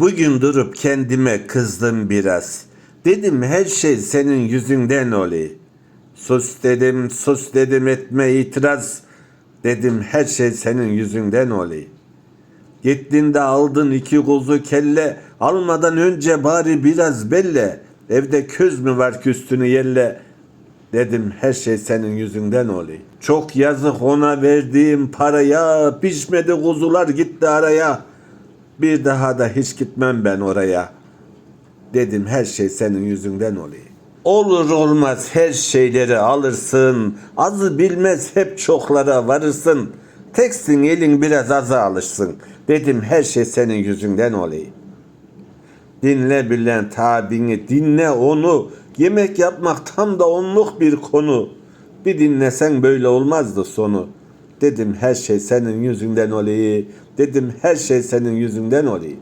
Bugün durup kendime kızdım biraz. Dedim her şey senin yüzünden oluyor. Sus dedim, sus dedim etme itiraz. Dedim her şey senin yüzünden oluyor. Gittin de aldın iki kuzu kelle. Almadan önce bari biraz belle. Evde köz mü var ki yelle. Dedim her şey senin yüzünden oluyor. Çok yazık ona verdiğim paraya. Pişmedi kuzular gitti araya. Bir daha da hiç gitmem ben oraya. Dedim her şey senin yüzünden oluyor. Olur olmaz her şeyleri alırsın. Azı bilmez hep çoklara varırsın. Teksin elin biraz aza alışsın. Dedim her şey senin yüzünden oluyor. Dinle bilen tabini, dinle onu. Yemek yapmak tam da onluk bir konu. Bir dinlesen böyle olmazdı sonu. Dedim her şey senin yüzünden oluyor. Dedim her şey senin yüzünden oluyor.